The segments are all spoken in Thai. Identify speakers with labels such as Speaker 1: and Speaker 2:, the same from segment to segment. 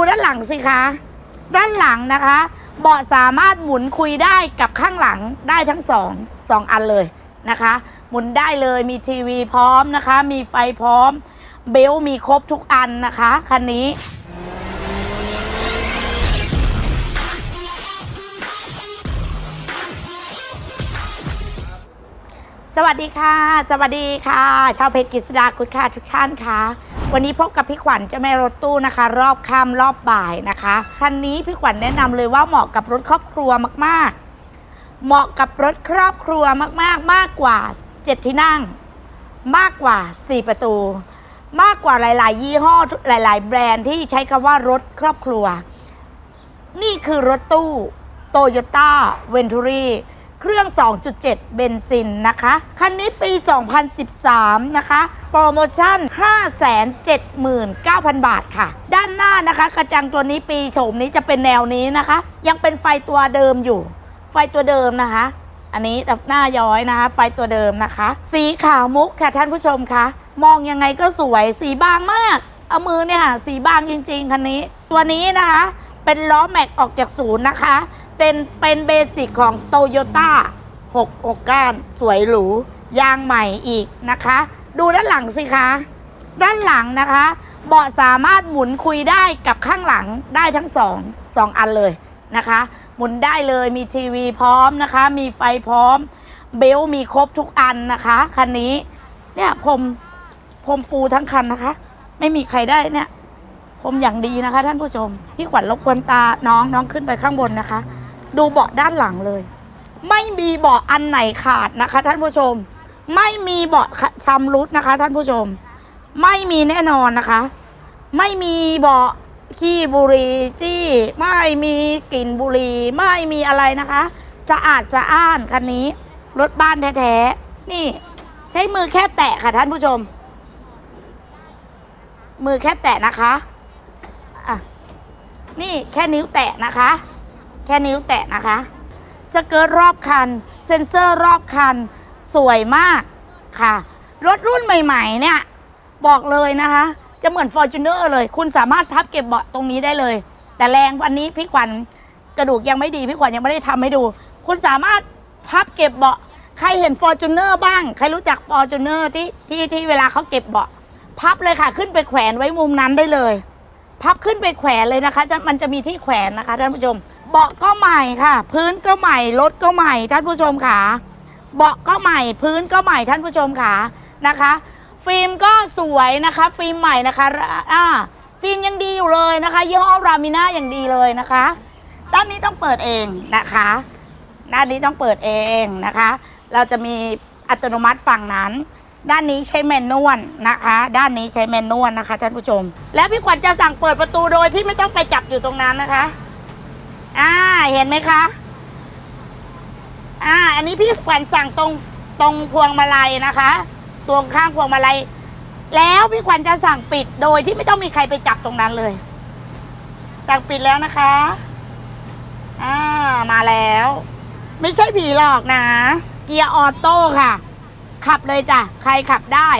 Speaker 1: ดูด้านหลังสิคะ ด้านหลังนะคะ เบาะสามารถหมุนคุยได้กับข้างหลังได้ทั้งสองสองอันเลยนะคะ หมุนได้เลยมีทีวีพร้อมนะคะ มีไฟพร้อม เบลมีครบทุกอันนะคะคันนี้ สวัสดีค่ะ สวัสดีค่ะ ชาวเพจกฤษดาคุณค่ะทุกท่านค่ะ วันนี้พบกับพี่ขวัญเจะแม่รถตู้นะคะ รอบค่ำรอบบ่ายนะคะคันนี้พี่ขวัญแนะนำเลยว่าเหมาะกับรถครอบครัวมากๆ เหมาะกับรถครอบครัวมากๆ มากกว่า 7 ที่นั่ง มากกว่า 4 ประตู มากกว่าหลาย ๆ ยี่ห้อหลาย ๆ แบรนด์ที่ใช้คำว่ารถครอบครัว นี่คือรถตู้โตโยต้าเวนทูรี เครื่อง 2.7 เบนซินนะคะ คันนี้ปี 2013 นะคะ โปรโมชั่น 579,000 บาทค่ะ ด้านหน้านะคะ กระจังตัวนี้ปีโฉมนี้จะเป็นแนวนี้นะคะ ยังเป็นไฟตัวเดิมอยู่ ไฟตัวเดิมนะคะ อันนี้แบบหน้าย้อยนะคะ ไฟตัวเดิมนะคะ สีขาวมุกค่ะท่านผู้ชมคะ มองยังไงก็สวย สีบางมาก เอามือเนี่ยค่ะ สีบางจริง ๆ คันนี้ ตัวนี้นะคะ เป็นล้อแม็กออกจากศูนย์นะคะ เป็นเป็นเบสิกของโตโยต้า6 6ก้าน สวยหรู ยางใหม่อีกนะคะ ดูด้านหลังสิคะ ด้านหลังนะคะ เบาะสามารถหมุนคุยได้กับข้างหลังได้ทั้งสองสองอันเลยนะคะ หมุนได้เลยมีทีวีพร้อมนะคะ มีไฟพร้อม เบลต์มีครบทุกอันนะคะคันนี้ เนี่ยผมผมปูทั้งคันนะคะ ไม่มีใครได้เนี่ย ผมอย่างดีนะคะ ท่านผู้ชม พี่ขวัญรบกวนตาน้องน้องขึ้นไปข้างบนนะคะ ดูเบาะด้านหลังเลย ไม่มีเบาะอันไหนขาดนะคะ ท่านผู้ชม ไม่มีเบาะชำรุดนะคะ ท่านผู้ชม ไม่มีแน่นอนนะคะ ไม่มีเบาะขี้บุหรี่จี้ ไม่มีกลิ่นบุหรี่ไม่มีอะไรนะคะ สะอาดสะอ้านคันนี้รถบ้านแท้ๆนี่ ใช้มือแค่แตะค่ะท่านผู้ชม มือแค่แตะนะคะ นี่แค่นิ้วแตะนะคะ แค่นิ้วแตะนะคะ สเกิร์ตรอบคัน เซ็นเซอร์รอบคัน สวยมากค่ะ รถรุ่นใหม่ๆ เนี่ย บอกเลยนะคะ จะเหมือน f o r t u n e r เลย คุณสามารถพับเก็บเบาะตรงนี้ได้เลย แต่แรงวันนี้พี่ขวัญกระดูกยังไม่ดี พี่ขวัญยังไม่ได้ทำให้ดู คุณสามารถพับเก็บเบาะใครเห็น f o r t u n e r บ้าง ใครรู้จัก f o r t u n e r ที่ที่ที่เวลาเขาเก็บเบาะพับเลยค่ะ ขึ้นไปแขวนไว้มุมนั้นได้เลย พับขึ้นไปแขวนเลยนะคะจะมันจะมีที่แขวนนะคะท่านผู้ชม เบาะก็ใหม่ค่ะ พื้นก็ใหม่ รถก็ใหม่ท่านผู้ชมค่ะเบาะก็ใหม่ พื้นก็ใหม่ท่านผู้ชมค่ะนะคะ ฟิล์มก็สวยนะคะ ฟิล์มใหม่นะคะอ่าฟิล์มยังดีอยู่เลยนะคะยี่ห้อรามิน่าอย่างดีเลยนะคะ ด้านนี้ต้องเปิดเองนะคะ ด้านนี้ต้องเปิดเองนะคะ เราจะมีอัตโนมัติฝั่งนั้น ด้านนี้ใช้แมนนวลนะคะ ด้านนี้ใช้แมนนวลนะคะท่านผู้ชม แล้วพี่ขวัญจะสั่งเปิดประตูโดยที่ไม่ต้องไปจับอยู่ตรงนั้นนะคะ อ่า เห็นไหมคะ อ่า อันนี้พี่ขวัญสั่งตรงตรงพวงมาลัยนะคะตรงข้างพวงมาลัย แล้วพี่ขวัญจะสั่งปิดโดยที่ไม่ต้องมีใครไปจับตรงนั้นเลย สั่งปิดแล้วนะคะ อ่า มาแล้ว ไม่ใช่ผีหลอกนะ เกียร์ออโต้ค่ะ ขับเลยจ้ะ ใครขับได้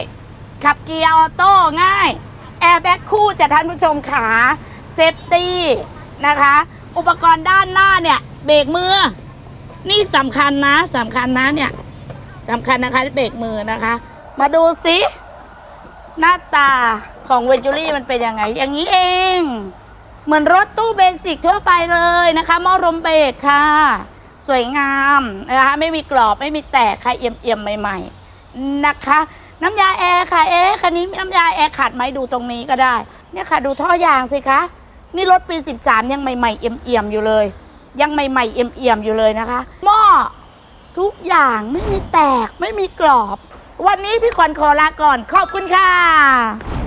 Speaker 1: ขับเกียร์ออโต้ง่าย แอร์แบ็กคู่จะท่านผู้ชมขาเซฟตี้นะคะ อุปกรณ์ด้านหน้าเนี่ย เบรกมือ นี่สำคัญนะสำคัญนะเนี่ยสำคัญนะคะเบรกมือนะคะ มาดูสิหน้าตาของเวนจูรี่มันเป็นยังไง อย่างนี้เอง เหมือนรถตู้เบสิกทั่วไปเลยนะคะมอลมเบรกค่ะ สวยงามนะคะไม่มีกรอบไม่มีแตกค่ะเอี่ยมๆใหม่ ๆ นะคะ น้ำยาแอร์ค่ะเอ๊ะคันนี้น้ำยาแอร์ขาดไหมดูตรงนี้ก็ได้ เนี่ยค่ะดูท่อยางสิคะนี่รถปี 13 ยังใหม่ๆเอี่ยมๆอยู่เลย ยังใหม่ๆเอี่ยมๆอยู่เลยนะคะหม้อทุกอย่างไม่มีแตกไม่มีกรอบ วันนี้พี่ขวัญขอลาก่อนขอบคุณค่ะ